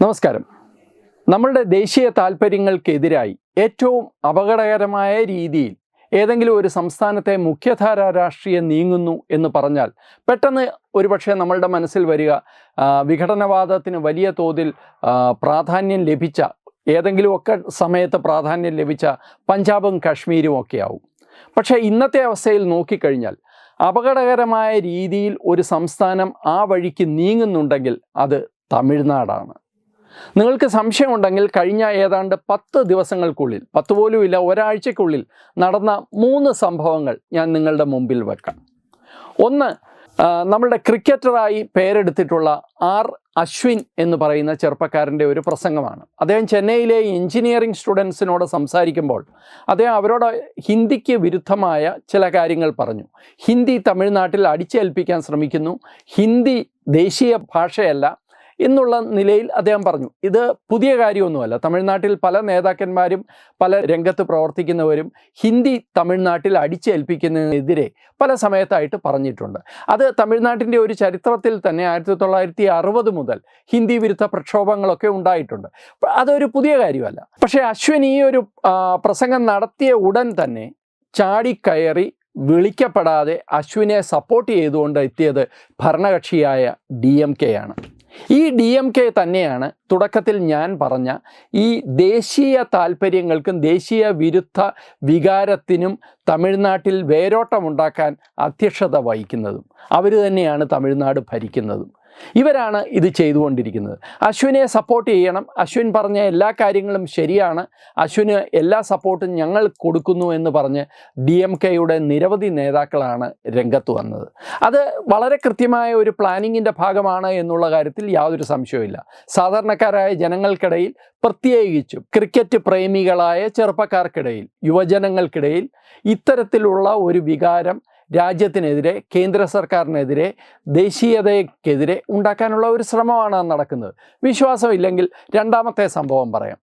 നമസ്കാരം. നമ്മളുടെ ദേശീയ താല്പര്യങ്ങൾക്കെതിരായി ഏറ്റവും അപകടകരമായ രീതിയിൽ ഏതെങ്കിലും ഒരു സംസ്ഥാനത്തെ മുഖ്യധാര രാഷ്ട്രീയം നീങ്ങുന്നു എന്ന് പറഞ്ഞാൽ പെട്ടെന്ന് ഒരുപക്ഷെ നമ്മളുടെ മനസ്സിൽ വരിക വിഘടനവാദത്തിന് വലിയ തോതിൽ പ്രാധാന്യം ലഭിച്ച ഏതെങ്കിലുമൊക്കെ സമയത്ത് പ്രാധാന്യം ലഭിച്ച പഞ്ചാബും കാശ്മീരും ഒക്കെ ആവും പക്ഷേ ഇന്നത്തെ അവസ്ഥയിൽ നോക്കിക്കഴിഞ്ഞാൽ അപകടകരമായ രീതിയിൽ ഒരു സംസ്ഥാനം ആ വഴിക്ക് നീങ്ങുന്നുണ്ടെങ്കിൽ അത് തമിഴ്നാടാണ്. നിങ്ങൾക്ക് സംശയമുണ്ടെങ്കിൽ കഴിഞ്ഞ ഏതാണ്ട് പത്ത് ദിവസങ്ങൾക്കുള്ളിൽ പത്ത് പോലുമില്ല ഇല്ല ഒരാഴ്ചക്കുള്ളിൽ നടന്ന മൂന്ന് സംഭവങ്ങൾ ഞാൻ നിങ്ങളുടെ മുമ്പിൽ വെക്കാം. ഒന്ന് നമ്മുടെ ക്രിക്കറ്ററായി പേരെടുത്തിട്ടുള്ള ആർ അശ്വിൻ എന്ന് പറയുന്ന ചെറുപ്പക്കാരന്റെ ഒരു പ്രസംഗമാണ്. അദ്ദേഹം ചെന്നൈയിലെ എഞ്ചിനീയറിംഗ് സ്റ്റുഡൻസിനോട് സംസാരിക്കുമ്പോൾ അദ്ദേഹം അവരോട് ഹിന്ദിക്ക് വിരുദ്ധമായ ചില കാര്യങ്ങൾ പറഞ്ഞു. ഹിന്ദി തമിഴ്നാട്ടിൽ അടിച്ചേൽപ്പിക്കാൻ ശ്രമിക്കുന്നു. ഹിന്ദി ദേശീയ ഭാഷയല്ല എന്നുള്ള നിലയിൽ അദ്ദേഹം പറഞ്ഞു. ഇത് പുതിയ കാര്യമൊന്നുമല്ല. തമിഴ്നാട്ടിൽ പല നേതാക്കന്മാരും പല രംഗത്ത് പ്രവർത്തിക്കുന്നവരും ഹിന്ദി തമിഴ്നാട്ടിൽ അടിച്ചേൽപ്പിക്കുന്നതിനെതിരെ പല സമയത്തായിട്ട് പറഞ്ഞിട്ടുണ്ട്. അത് തമിഴ്നാട്ടിന്റെ ഒരു ചരിത്രത്തിൽ തന്നെ ആയിരത്തി തൊള്ളായിരത്തി അറുപത് മുതൽ ഹിന്ദി വിരുദ്ധ പ്രക്ഷോഭങ്ങളൊക്കെ ഉണ്ടായിട്ടുണ്ട്. അതൊരു പുതിയ കാര്യമല്ല. പക്ഷേ അശ്വിൻ ഈ ഒരു പ്രസംഗം നടത്തിയ ഉടൻ തന്നെ ചാടിക്കയറി വിളിക്കപ്പെടാതെ അശ്വിനെ സപ്പോർട്ട് ചെയ്തുകൊണ്ട് എത്തിയത് ഭരണകക്ഷിയായ ഡി എം കെ ആണ്. ഈ ഡി എം കെ തന്നെയാണ് തുടക്കത്തിൽ ഞാൻ പറഞ്ഞ ഈ ദേശീയ താല്പര്യങ്ങൾക്കും ദേശീയ വിരുദ്ധ വികാരത്തിനും തമിഴ്നാട്ടിൽ വേരോട്ടമുണ്ടാക്കാൻ അധ്യക്ഷത വഹിക്കുന്നതും. അവർ തന്നെയാണ് തമിഴ്നാട് ഭരിക്കുന്നതും. ഇവരാണ് ഇത് ചെയ്തുകൊണ്ടിരിക്കുന്നത്. അശ്വിനെ സപ്പോർട്ട് ചെയ്യണം. അശ്വിൻ പറഞ്ഞ എല്ലാ കാര്യങ്ങളും ശരിയാണ്. അശ്വിന് എല്ലാ സപ്പോർട്ടും ഞങ്ങൾ കൊടുക്കുന്നു എന്ന് പറഞ്ഞ് ഡി എം കെയുടെ നിരവധി നേതാക്കളാണ് രംഗത്ത് വന്നത്. അത് വളരെ കൃത്യമായ ഒരു പ്ലാനിങ്ങിന്റെ ഭാഗമാണ് എന്നുള്ള കാര്യത്തിൽ യാതൊരു സംശയവുമില്ല. സാധാരണക്കാരായ ജനങ്ങൾക്കിടയിൽ പ്രത്യേകിച്ചും ക്രിക്കറ്റ് പ്രേമികളായ ചെറുപ്പക്കാർക്കിടയിൽ യുവജനങ്ങൾക്കിടയിൽ ഇത്തരത്തിലുള്ള ഒരു വികാരം രാജ്യത്തിനെതിരെ കേന്ദ്ര സർക്കാരിനെതിരെ ദേശീയതയ്ക്കെതിരെ ഉണ്ടാക്കാനുള്ള ഒരു ശ്രമമാണ് നടക്കുന്നത്. വിശ്വാസമില്ലെങ്കിൽ രണ്ടാമത്തെ സംഭവം പറയാം.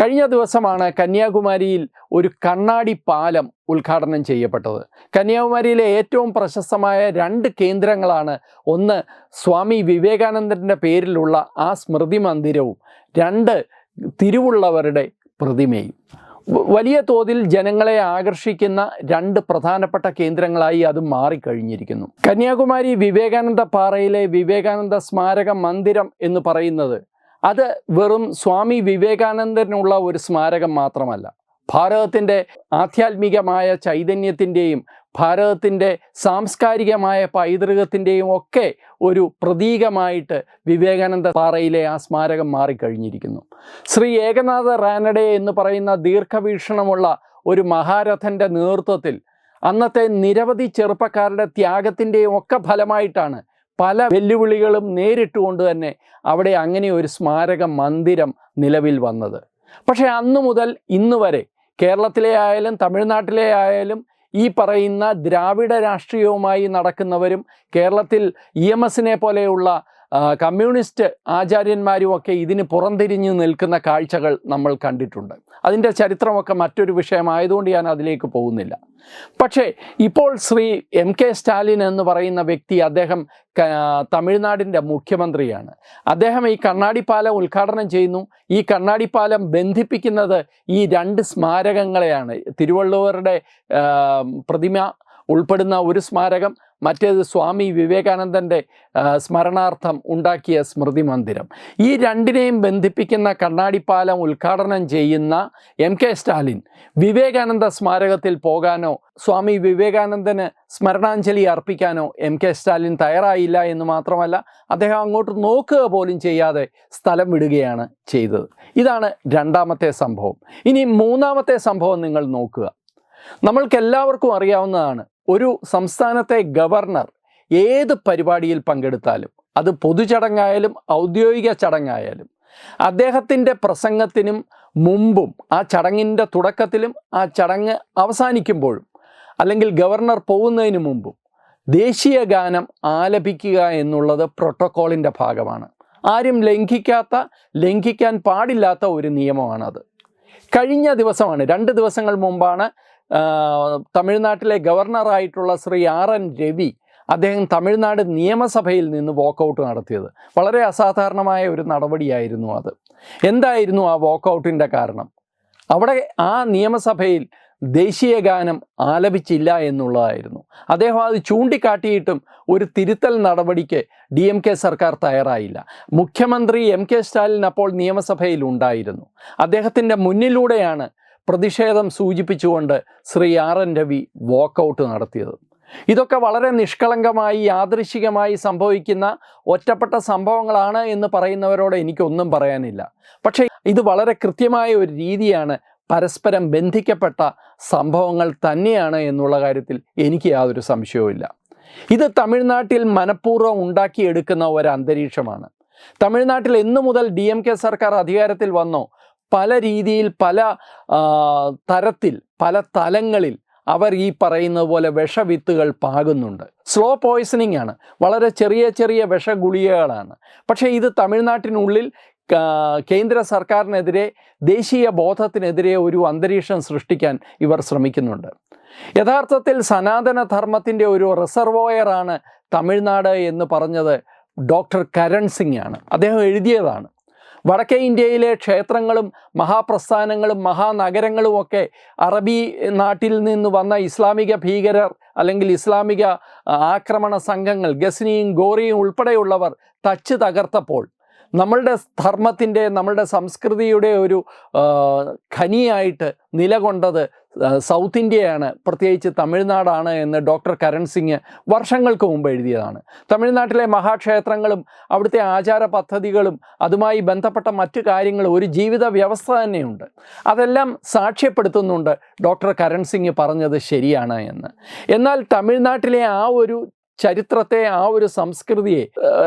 കഴിഞ്ഞ ദിവസമാണ് കന്യാകുമാരിയിൽ ഒരു കണ്ണാടി പാലം ഉദ്ഘാടനം ചെയ്യപ്പെട്ടത്. കന്യാകുമാരിയിലെ ഏറ്റവും പ്രശസ്തമായ രണ്ട് കേന്ദ്രങ്ങളാണ്. ഒന്ന് സ്വാമി വിവേകാനന്ദന്റെ പേരിലുള്ള ആ സ്മൃതി മന്ദിരവും രണ്ട് തിരുവുള്ളവരുടെ പ്രതിമയും. വലിയ തോതിൽ ജനങ്ങളെ ആകർഷിക്കുന്ന രണ്ട് പ്രധാനപ്പെട്ട കേന്ദ്രങ്ങളായി അത് മാറിക്കഴിഞ്ഞിരിക്കുന്നു. കന്യാകുമാരി വിവേകാനന്ദ പാറയിലെ വിവേകാനന്ദ സ്മാരക മന്ദിരം എന്ന് പറയുന്നത് അത് വെറും സ്വാമി വിവേകാനന്ദനുള്ള ഒരു സ്മാരകം മാത്രമല്ല. ഭാരതത്തിന്റെ ആധ്യാത്മികമായ ചൈതന്യത്തിന്റെയും ഭാരതത്തിന്റെ സാംസ്കാരികമായ പൈതൃകത്തിന്റെയും ഒക്കെ ഒരു പ്രതീകമായിട്ട് വിവേകാനന്ദ പാറയിലെ ആ സ്മാരകം മാറിക്കഴിഞ്ഞിരിക്കുന്നു. ശ്രീ ഏകനാഥ റാനഡെ എന്ന് പറയുന്ന ദീർഘവീക്ഷണമുള്ള ഒരു മഹാരഥന്റെ നേതൃത്വത്തിൽ അന്നത്തെ നിരവധി ചെറുപ്പക്കാരുടെ ത്യാഗത്തിന്റെയും ഒക്കെ ഫലമായിട്ടാണ് പല വെല്ലുവിളികളും നേരിട്ടുകൊണ്ട് തന്നെ അവിടെ അങ്ങനെ ഒരു സ്മാരക മന്ദിരം നിലവിൽ വന്നത്. പക്ഷേ അന്നു മുതൽ ഇന്ന് വരെ കേരളത്തിലെ ആയാലും തമിഴ്നാട്ടിലെ ആയാലും ഈ പറയുന്ന ദ്രാവിഡ രാഷ്ട്രീയവുമായി നടക്കുന്നവരും കേരളത്തിൽ ഇ എം എസിനെ പോലെയുള്ള കമ്മ്യൂണിസ്റ്റ് ആചാര്യന്മാരും ഒക്കെ ഇതിന് പുറംതിരിഞ്ഞ് നിൽക്കുന്ന കാഴ്ചകൾ നമ്മൾ കണ്ടിട്ടുണ്ട്. അതിന്റെ ചരിത്രമൊക്കെ മറ്റൊരു വിഷയമായതുകൊണ്ട് ഞാൻ അതിലേക്ക് പോകുന്നില്ല. പക്ഷേ ഇപ്പോൾ ശ്രീ എം കെ സ്റ്റാലിൻ എന്ന് പറയുന്ന വ്യക്തി അദ്ദേഹം തമിഴ്നാടിന്റെ മുഖ്യമന്ത്രിയാണ്. അദ്ദേഹം ഈ കണ്ണാടിപ്പാലം ഉദ്ഘാടനം ചെയ്യുന്നു. ഈ കണ്ണാടിപ്പാലം ബന്ധിപ്പിക്കുന്നത് ഈ രണ്ട് സ്മാരകങ്ങളെയാണ്. തിരുവള്ളുവരുടെ പ്രതിമ ഉൾപ്പെടുന്ന ഒരു സ്മാരകം മറ്റേത് സ്വാമി വിവേകാനന്ദന്റെ സ്മരണാർത്ഥം ഉണ്ടാക്കിയ സ്മൃതി മന്ദിരം. ഈ രണ്ടിനെയും ബന്ധിപ്പിക്കുന്ന കണ്ണാടിപ്പാലം ഉദ്ഘാടനം ചെയ്യുന്ന എം കെ സ്റ്റാലിൻ വിവേകാനന്ദ സ്മാരകത്തിൽ പോകാനോ സ്വാമി വിവേകാനന്ദന് സ്മരണാഞ്ജലി അർപ്പിക്കാനോ എം കെ സ്റ്റാലിൻ തയ്യാറായില്ല എന്ന് മാത്രമല്ല അദ്ദേഹം അങ്ങോട്ട് നോക്കുക പോലും ചെയ്യാതെ സ്ഥലം വിടുകയാണ് ചെയ്തത്. ഇതാണ് രണ്ടാമത്തെ സംഭവം. ഇനി മൂന്നാമത്തെ സംഭവം നിങ്ങൾ നോക്കുക. നമ്മൾക്കെല്ലാവർക്കും അറിയാവുന്നതാണ് ഒരു സംസ്ഥാനത്തെ ഗവർണർ ഏത് പരിപാടിയിൽ പങ്കെടുത്താലും അത് പൊതുചടങ്ങായാലും ഔദ്യോഗിക ചടങ്ങായാലും അദ്ദേഹത്തിന്റെ പ്രസംഗത്തിനും മുമ്പും ആ ചടങ്ങിന്റെ തുടക്കത്തിലും ആ ചടങ്ങ് അവസാനിക്കുമ്പോഴും അല്ലെങ്കിൽ ഗവർണർ പോകുന്നതിന് മുമ്പും ദേശീയ ഗാനം ആലപിക്കുക എന്നുള്ളത് പ്രോട്ടോക്കോളിന്റെ ഭാഗമാണ്. ആരും ലംഘിക്കാത്ത ലംഘിക്കാൻ പാടില്ലാത്ത ഒരു നിയമമാണത്. കഴിഞ്ഞ ദിവസമാണ് രണ്ട് ദിവസങ്ങൾ മുമ്പാണ് തമിഴ്നാട്ടിലെ ഗവർണറായിട്ടുള്ള ശ്രീ ആർ എൻ രവി അദ്ദേഹം തമിഴ്നാട് നിയമസഭയിൽ നിന്ന് വാക്കൗട്ട് നടത്തിയത്. വളരെ അസാധാരണമായ ഒരു നടപടിയായിരുന്നു അത്. എന്തായിരുന്നു ആ വാക്കൗട്ടിന്റെ കാരണം? അവിടെ ആ നിയമസഭയിൽ ദേശീയ ഗാനം ആലപിച്ചില്ല എന്നുള്ളതായിരുന്നു. അദ്ദേഹം അത് ചൂണ്ടിക്കാട്ടിയിട്ടും ഒരു തിരുത്തൽ നടപടിക്ക് ഡി എം കെ സർക്കാർ തയ്യാറായില്ല. മുഖ്യമന്ത്രി എം കെ സ്റ്റാലിൻ അപ്പോൾ നിയമസഭയിൽ ഉണ്ടായിരുന്നു. അദ്ദേഹത്തിന്റെ മുന്നിലൂടെയാണ് പ്രതിഷേധം സൂചിപ്പിച്ചുകൊണ്ട് Shri R N Ravi walkout നടത്തിയത്. ഇതൊക്കെ വളരെ നിഷ്കളങ്കമായി യാദൃശികമായി സംഭവിക്കുന്ന ഒറ്റപ്പെട്ട സംഭവങ്ങളാണ് എന്ന് പറയുന്നവരോട് എനിക്കൊന്നും പറയാനില്ല. പക്ഷേ ഇത് വളരെ കൃത്യമായ ഒരു രീതിയാണ് പരസ്പരം ബന്ധിക്കപ്പെട്ട സംഭവങ്ങൾ തന്നെയാണ് എന്നുള്ള കാര്യത്തിൽ എനിക്ക് യാതൊരു സംശയവുമില്ല. ഇത് തമിഴ്നാട്ടിൽ മനഃപൂർവം ഉണ്ടാക്കിയെടുക്കുന്ന ഒരു അന്തരീക്ഷമാണ്. തമിഴ്നാട്ടിൽ എന്നു മുതൽ ഡി എം കെ സർക്കാർ അധികാരത്തിൽ വന്നോ പല രീതിയിൽ പല തരത്തിൽ പല തലങ്ങളിൽ അവർ ഈ പറയുന്നത് പോലെ വിഷവിത്തുകൾ പാകുന്നുണ്ട്. സ്ലോ പോയ്സണിംഗ് ആണ്. വളരെ ചെറിയ ചെറിയ വിഷഗുളികകളാണ്. പക്ഷേ ഇത് തമിഴ്നാട്ടിനുള്ളിൽ കേന്ദ്ര സർക്കാരിനെതിരെ ദേശീയ ബോധത്തിനെതിരെ ഒരു അന്തരീക്ഷം സൃഷ്ടിക്കാൻ ഇവർ ശ്രമിക്കുന്നുണ്ട്. യഥാർത്ഥത്തിൽ സനാതന ധർമ്മത്തിന്റെ ഒരു റിസർവോയറാണ് തമിഴ്നാട് എന്ന് പറഞ്ഞത് ഡോക്ടർ കരൺ സിംഗ് ആണ്. അദ്ദേഹം എഴുതിയതാണ്. വടക്കേ ഇന്ത്യയിലെ ക്ഷേത്രങ്ങളും മഹാപ്രസ്ഥാനങ്ങളും മഹാനഗരങ്ങളും ഒക്കെ അറബി നാട്ടിൽ നിന്ന് വന്ന ഇസ്ലാമിക ഭീകരർ അല്ലെങ്കിൽ ഇസ്ലാമിക ആക്രമണ സംഘങ്ങൾ ഗസ്നിയും ഗോറിയും ഉൾപ്പെടെയുള്ളവർ തച്ച് തകർത്തപ്പോൾ നമ്മളുടെ ധർമ്മത്തിന്റെ നമ്മളുടെ സംസ്കൃതിയുടെ ഒരു ഖനിയായിട്ട് നിലകൊണ്ടത് സൗത്ത് ഇന്ത്യയാണ് പ്രത്യേകിച്ച് തമിഴ്നാടാണ് എന്ന് ഡോക്ടർ കരൺ സിംഗ് വർഷങ്ങൾക്ക് മുമ്പ് എഴുതിയതാണ്. തമിഴ്നാട്ടിലെ മഹാക്ഷേത്രങ്ങളും അവിടുത്തെ ആചാര പദ്ധതികളും അതുമായി ബന്ധപ്പെട്ട മറ്റു കാര്യങ്ങളും ഒരു ജീവിത വ്യവസ്ഥ തന്നെയുണ്ട്. അതെല്ലാം സാക്ഷ്യപ്പെടുത്തുന്നുണ്ട് ഡോക്ടർ കരൺ സിംഗ് പറഞ്ഞത് ശരിയാണ് എന്ന്. എന്നാൽ തമിഴ്നാട്ടിലെ ആ ഒരു ചരിത്രത്തെ ആ ഒരു സംസ്കൃതിയെ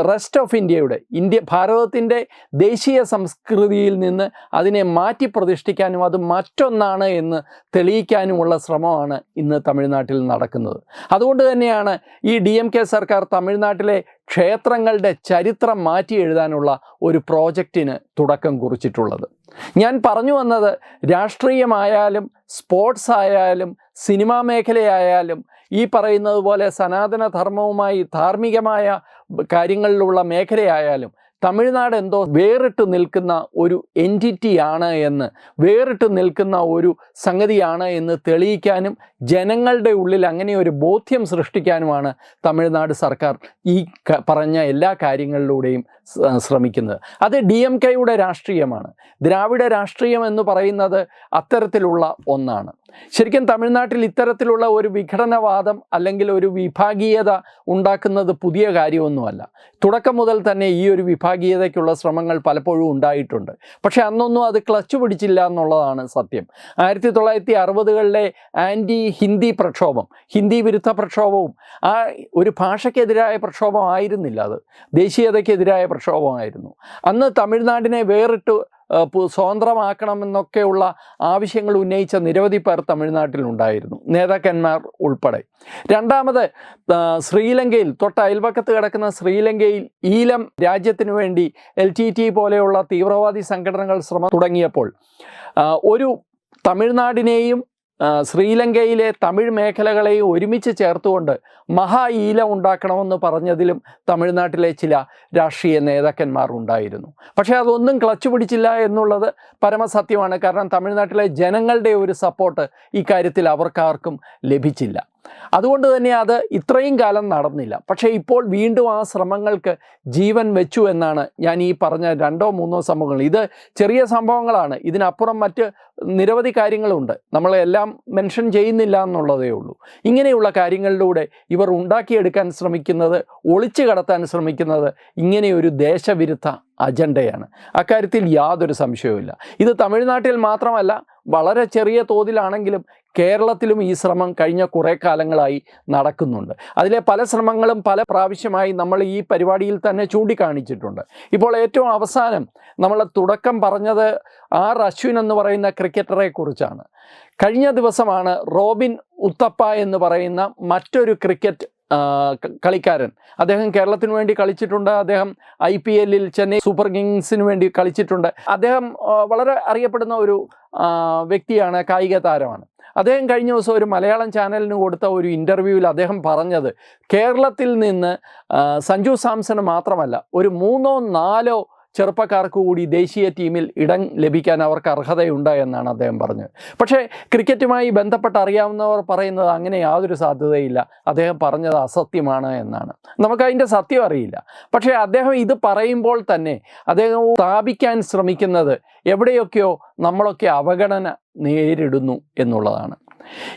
റെസ്റ്റ് ഓഫ് ഇന്ത്യയുടെ ഇന്ത്യ ഭാരതത്തിന്റെ ദേശീയ സംസ്കൃതിയിൽ നിന്ന് അതിനെ മാറ്റി പ്രതിഷ്ഠിക്കാനും അത് മറ്റൊന്നാണ് എന്ന് തെളിയിക്കാനുമുള്ള ശ്രമമാണ് ഇന്ന് തമിഴ്നാട്ടിൽ നടക്കുന്നത്. അതുകൊണ്ട് തന്നെയാണ് ഈ ഡി എം കെ സർക്കാർ തമിഴ്നാട്ടിലെ ക്ഷേത്രങ്ങളുടെ ചരിത്രം മാറ്റി എഴുതാനുള്ള ഒരു പ്രോജക്റ്റിന് തുടക്കം കുറിച്ചിട്ടുള്ളത്. ഞാൻ പറഞ്ഞു വന്നത് രാഷ്ട്രീയമായാലും സ്പോർട്സ് ആയാലും സിനിമാ മേഖലയായാലും ഈ പറയുന്നത് പോലെ സനാതന ധർമ്മവുമായി ധാർമ്മികമായ കാര്യങ്ങളിലുള്ള മേഖലയായാലും തമിഴ്നാട് എന്തോ വേറിട്ട് നിൽക്കുന്ന ഒരു എന്റിറ്റിയാണ് എന്ന് വേറിട്ട് നിൽക്കുന്ന ഒരു സംഗതിയാണ് എന്ന് തെളിയിക്കാനും ജനങ്ങളുടെ ഉള്ളിൽ അങ്ങനെ ഒരു ബോധ്യം സൃഷ്ടിക്കാനുമാണ് തമിഴ്നാട് സർക്കാർ ഈ പറഞ്ഞ എല്ലാ കാര്യങ്ങളിലൂടെയും ശ്രമിക്കുന്നത്. അത് ഡി എം കെയുടെ രാഷ്ട്രീയമാണ്. ദ്രാവിഡ രാഷ്ട്രീയം എന്ന് പറയുന്നത് അത്തരത്തിലുള്ള ഒന്നാണ്. ശരിക്കും തമിഴ്നാട്ടിൽ ഇത്തരത്തിലുള്ള ഒരു വിഘടനവാദം അല്ലെങ്കിൽ ഒരു വിഭാഗീയത ഉണ്ടാക്കുന്നത് പുതിയ കാര്യമൊന്നുമല്ല. തുടക്കം മുതൽ തന്നെ ഈ ഒരു വിഭാഗീയതയ്ക്കുള്ള ശ്രമങ്ങൾ പലപ്പോഴും ഉണ്ടായിട്ടുണ്ട്. പക്ഷേ അന്നൊന്നും അത് ക്ലച്ച് പിടിച്ചില്ല എന്നുള്ളതാണ് സത്യം. ആയിരത്തി തൊള്ളായിരത്തി അറുപതുകളിലെ ആന്റി ഹിന്ദി പ്രക്ഷോഭം ഹിന്ദി വിരുദ്ധ പ്രക്ഷോഭവും ആ ഒരു ഭാഷയ്ക്കെതിരായ പ്രക്ഷോഭമായിരുന്നില്ല അത്. ദേശീയതയ്ക്കെതിരായ പ്രക്ഷോഭമായിരുന്നു. അന്ന് തമിഴ്നാടിനെ വേറിട്ട് സ്വതന്ത്രമാക്കണമെന്നൊക്കെയുള്ള ആവശ്യങ്ങൾ ഉന്നയിച്ച നിരവധി പേർ തമിഴ്നാട്ടിലുണ്ടായിരുന്നു. നേതാക്കന്മാർ ഉൾപ്പെടെ. രണ്ടാമത് ശ്രീലങ്കയിൽ തൊട്ട് അയൽപക്കത്ത് കിടക്കുന്ന ശ്രീലങ്കയിൽ ഈലം രാജ്യത്തിനു വേണ്ടി എൽ ടി ടി പോലെയുള്ള തീവ്രവാദി സംഘടനകൾ ശ്രമം തുടങ്ങിയപ്പോൾ ഒരു തമിഴ്നാടിനെയും ശ്രീലങ്കയിലെ തമിഴ് മേഖലകളെയും ഒരുമിച്ച് ചേർത്തുകൊണ്ട് മഹാ ഈല ഉണ്ടാക്കണമെന്ന് പറഞ്ഞതിലും തമിഴ്നാട്ടിലെ ചില രാഷ്ട്രീയ നേതാക്കന്മാർ ഉണ്ടായിരുന്നു. പക്ഷേ അതൊന്നും ക്ലച്ച് പിടിച്ചില്ല എന്നുള്ളത് പരമസത്യമാണ്. കാരണം തമിഴ്നാട്ടിലെ ജനങ്ങളുടെ ഒരു സപ്പോർട്ട് ഇക്കാര്യത്തിൽ കാര്യത്തിൽ അവർക്കാർക്കും ലഭിച്ചില്ല. അതുകൊണ്ട് തന്നെ അത് ഇത്രയും കാലം നടന്നില്ല. പക്ഷേ ഇപ്പോൾ വീണ്ടും ആ ശ്രമങ്ങൾക്ക് ജീവൻ വെച്ചു എന്നാണ് ഞാൻ ഈ പറഞ്ഞ രണ്ടോ മൂന്നോ സംഭവങ്ങൾ. ഇത് ചെറിയ സംഭവങ്ങളാണ്. ഇതിനപ്പുറം മറ്റ് നിരവധി കാര്യങ്ങളുണ്ട്. നമ്മളെല്ലാം മെൻഷൻ ചെയ്യുന്നില്ല എന്നുള്ളതേ ഉള്ളൂ. ഇങ്ങനെയുള്ള കാര്യങ്ങളിലൂടെ ഇവർ ഉണ്ടാക്കിയെടുക്കാൻ ശ്രമിക്കുന്നത് ഒളിച്ചു കടത്താൻ ശ്രമിക്കുന്നത് ഇങ്ങനെയൊരു ദേശവിരുദ്ധ അജണ്ടയാണ്. അക്കാര്യത്തിൽ യാതൊരു സംശയവുമില്ല. ഇത് തമിഴ്നാട്ടിൽ മാത്രമല്ല വളരെ ചെറിയ തോതിലാണെങ്കിലും കേരളത്തിലും ഈ ശ്രമം കഴിഞ്ഞ കുറേ കാലങ്ങളായി നടക്കുന്നുണ്ട്. അതിലെ പല ശ്രമങ്ങളും പല പ്രാവശ്യമായി നമ്മൾ ഈ പരിപാടിയിൽ തന്നെ ചൂണ്ടിക്കാണിച്ചിട്ടുണ്ട്. ഇപ്പോൾ ഏറ്റവും അവസാനം നമ്മൾ തുടക്കം പറഞ്ഞത് ആർ അശ്വിൻ എന്ന് പറയുന്ന ക്രിക്കറ്ററെ കുറിച്ചാണ്. കഴിഞ്ഞ ദിവസമാണ് റോബിൻ ഉത്തപ്പ എന്ന് പറയുന്ന മറ്റൊരു ക്രിക്കറ്റ് കളിക്കാരൻ. അദ്ദേഹം കേരളത്തിന് വേണ്ടി കളിച്ചിട്ടുണ്ട്. അദ്ദേഹം ഐ പി എല്ലിൽ ചെന്നൈ സൂപ്പർ കിങ്സിന് വേണ്ടി കളിച്ചിട്ടുണ്ട്. അദ്ദേഹം വളരെ അറിയപ്പെടുന്ന ഒരു വ്യക്തിയാണ് കായിക താരമാണ്. അദ്ദേഹം കഴിഞ്ഞ ദിവസം ഒരു മലയാളം ചാനലിന് കൊടുത്ത ഒരു ഇന്റർവ്യൂവിൽ അദ്ദേഹം പറഞ്ഞത് കേരളത്തിൽ നിന്ന് സഞ്ജു സാംസണ് മാത്രമല്ല ഒരു മൂന്നോ നാലോ ചെറുപ്പക്കാർക്ക് കൂടി ദേശീയ ടീമിൽ ഇടം ലഭിക്കാൻ അവർക്ക് അർഹതയുണ്ട് എന്നാണ് അദ്ദേഹം പറഞ്ഞത്. പക്ഷേ ക്രിക്കറ്റുമായി ബന്ധപ്പെട്ട് അറിയാവുന്നവർ പറയുന്നത് അങ്ങനെ യാതൊരു സാധ്യതയില്ല. അദ്ദേഹം പറഞ്ഞത് അസത്യമാണ് എന്നാണ്. നമുക്കതിന്റെ സത്യം അറിയില്ല. പക്ഷേ അദ്ദേഹം ഇത് പറയുമ്പോൾ തന്നെ അദ്ദേഹം സ്ഥാപിക്കാൻ ശ്രമിക്കുന്നത് എവിടെയൊക്കെയോ നമ്മളൊക്കെ അവഗണന നേരിടുന്നു എന്നുള്ളതാണ്.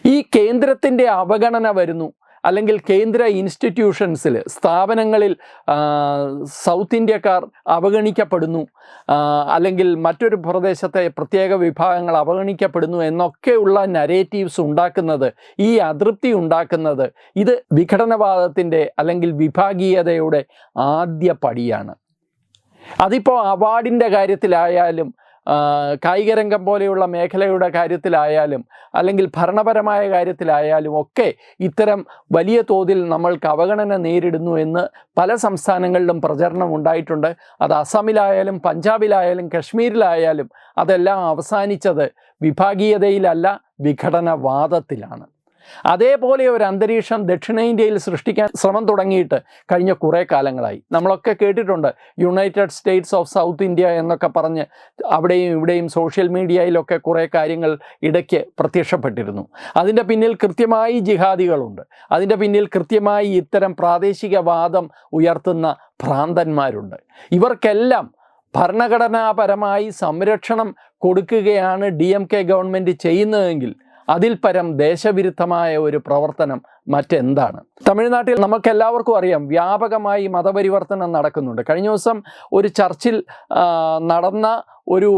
ഈ കേന്ദ്രത്തിന്റെ അവഗണന വരുന്നു. അല്ലെങ്കിൽ കേന്ദ്ര ഇൻസ്റ്റിറ്റ്യൂഷൻസിൽ സ്ഥാപനങ്ങളിൽ സൗത്ത് ഇന്ത്യക്കാർ അവഗണിക്കപ്പെടുന്നു അല്ലെങ്കിൽ മറ്റൊരു പ്രദേശത്തെ പ്രത്യേക വിഭാഗങ്ങൾ അവഗണിക്കപ്പെടുന്നു എന്നൊക്കെയുള്ള നരേറ്റീവ്സ് ഉണ്ടാക്കുന്നത് ഈ അതൃപ്തി ഉണ്ടാക്കുന്നത് ഇത് വിഘടനവാദത്തിന്റെ അല്ലെങ്കിൽ വിഭാഗീയതയുടെ ആദ്യ പടിയാണ്. അതിപ്പോൾ അവാർഡിന്റെ കാര്യത്തിലായാലും കായികരംഗം പോലെയുള്ള മേഖലയുടെ കാര്യത്തിലായാലും അല്ലെങ്കിൽ ഭരണപരമായ കാര്യത്തിലായാലും ഒക്കെ ഇത്തരം വലിയ തോതിൽ നമ്മൾക്ക് അവഗണന നേരിടുന്നു എന്ന് പല സംസ്ഥാനങ്ങളിലും പ്രചരണം ഉണ്ടായിട്ടുണ്ട്. അത് അസമിലായാലും പഞ്ചാബിലായാലും കശ്മീരിലായാലും അതെല്ലാം അവസാനിച്ചത് വിഭാഗീയതയിലല്ല വിഘടനവാദത്തിലാണ്. അതേപോലെ ഒരു അന്തരീക്ഷം ദക്ഷിണേന്ത്യയിൽ സൃഷ്ടിക്കാൻ ശ്രമം തുടങ്ങിയിട്ട് കഴിഞ്ഞ കുറേ കാലങ്ങളായി. നമ്മളൊക്കെ കേട്ടിട്ടുണ്ട് United States of South India എന്നൊക്കെ പറഞ്ഞ് അവിടെയും ഇവിടെയും സോഷ്യൽ മീഡിയയിലൊക്കെ കുറേ കാര്യങ്ങൾ ഇടയ്ക്ക് പ്രത്യക്ഷപ്പെട്ടിരുന്നു. അതിന്റെ പിന്നിൽ കൃത്യമായി ജിഹാദികളുണ്ട്. അതിന്റെ പിന്നിൽ കൃത്യമായി ഇത്തരം പ്രാദേശികവാദം ഉയർത്തുന്ന ഭ്രാന്തന്മാരുണ്ട്. ഇവർക്കെല്ലാം ഭരണഘടനാപരമായി സംരക്ഷണം കൊടുക്കുകയാണ് ഡി എം കെ ഗവൺമെന്റ് ചെയ്യുന്നതെങ്കിൽ അതിൽ പരം ദേശവിരുദ്ധമായ ഒരു പ്രവർത്തനം മറ്റെന്താണ്? തമിഴ്നാട്ടിൽ നമുക്ക് എല്ലാവർക്കും അറിയാം വ്യാപകമായി മതപരിവർത്തനം നടക്കുന്നുണ്ട്. കഴിഞ്ഞ ദിവസം ഒരു ചർച്ചിൽ നടന്ന ഒരു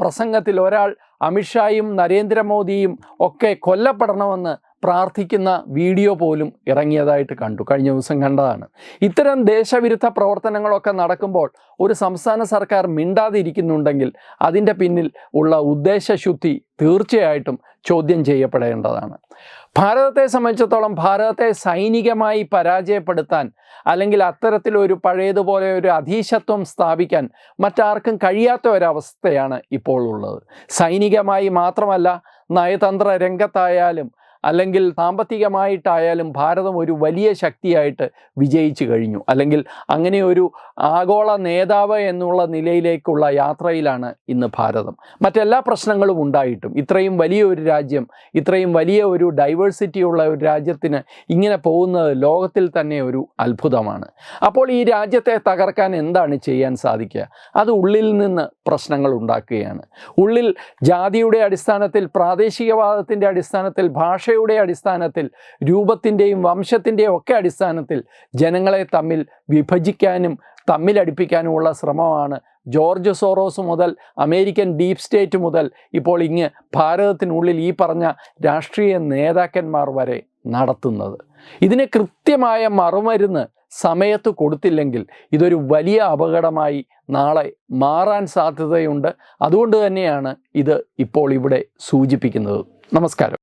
പ്രസംഗത്തിൽ ഒരാൾ അമിത്ഷായും നരേന്ദ്രമോദിയും ഒക്കെ കൊല്ലപ്പെടണമെന്ന് പ്രാർത്ഥിക്കുന്ന വീഡിയോ പോലും ഇറങ്ങിയതായിട്ട് കണ്ടു. കഴിഞ്ഞ ദിവസം കണ്ടതാണ്. ഇത്തരം ദേശവിരുദ്ധ പ്രവർത്തനങ്ങളൊക്കെ നടക്കുമ്പോൾ ഒരു സംസ്ഥാന സർക്കാർ മിണ്ടാതിരിക്കുന്നുണ്ടെങ്കിൽ അതിന്റെ പിന്നിൽ ഉള്ള ഉദ്ദേശശുദ്ധി തീർച്ചയായിട്ടും ചോദ്യം ചെയ്യപ്പെടേണ്ടതാണ്. ഭാരതത്തെ സംബന്ധിച്ചിടത്തോളം ഭാരതത്തെ സൈനികമായി പരാജയപ്പെടുത്താൻ അല്ലെങ്കിൽ അത്തരത്തിലൊരു പഴയതുപോലെ ഒരു അധീശത്വം സ്ഥാപിക്കാൻ മറ്റാർക്കും കഴിയാത്ത ഒരവസ്ഥയാണ് ഇപ്പോൾ ഉള്ളത്. സൈനികമായി മാത്രമല്ല നയതന്ത്ര രംഗത്തായാലും അല്ലെങ്കിൽ സാമ്പത്തികമായിട്ടായാലും ഭാരതം ഒരു വലിയ ശക്തിയായിട്ട് വിജയിച്ചു കഴിഞ്ഞു. അല്ലെങ്കിൽ അങ്ങനെ ഒരു ആഗോള നേതാവ് എന്നുള്ള നിലയിലേക്കുള്ള യാത്രയിലാണ് ഇന്ന് ഭാരതം. മറ്റെല്ലാ പ്രശ്നങ്ങളും ഉണ്ടായിട്ടും. ഇത്രയും വലിയ ഒരു രാജ്യം ഇത്രയും വലിയ ഒരു ഡൈവേഴ്സിറ്റി ഉള്ള ഒരു രാജ്യത്തിന് ഇങ്ങനെ പോകുന്നത് ലോകത്തിൽ തന്നെ ഒരു അത്ഭുതമാണ്. അപ്പോൾ ഈ രാജ്യത്തെ തകർക്കാൻ എന്താണ് ചെയ്യാൻ സാധിക്കുക? അത് ഉള്ളിൽ നിന്ന് പ്രശ്നങ്ങൾ ഉണ്ടാക്കുകയാണ്. ഉള്ളിൽ ജാതിയുടെ അടിസ്ഥാനത്തിൽ പ്രാദേശികവാദത്തിന്റെ അടിസ്ഥാനത്തിൽ ഭാഷയുടെ അടിസ്ഥാനത്തിൽ രൂപത്തിന്റെയും വംശത്തിന്റെയും ഒക്കെ അടിസ്ഥാനത്തിൽ ജനങ്ങളെ തമ്മിൽ വിഭജിക്കാനും തമ്മിലടിപ്പിക്കാനുമുള്ള ശ്രമമാണ്. ജോർജ് സോറോസ് മുതൽ അമേരിക്കൻ ഡീപ് സ്റ്റേറ്റ് മുതൽ ഇപ്പോൾ ഇങ്ങ് ഭാരതത്തിനുള്ളിൽ ഈ പറഞ്ഞ രാഷ്ട്രീയ നേതാക്കന്മാർ വരെ നടത്തുന്നത്. ഇതിന് കൃത്യമായ മറുമരുന്ന് സമയത്ത് കൊടുത്തില്ലെങ്കിൽ ഇതൊരു വലിയ അപകടമായി നാളെ മാറാൻ സാധ്യതയുണ്ട്. അതുകൊണ്ട് തന്നെയാണ് ഇത് ഇപ്പോൾ ഇവിടെ സൂചിപ്പിക്കുന്നത്. നമസ്കാരം.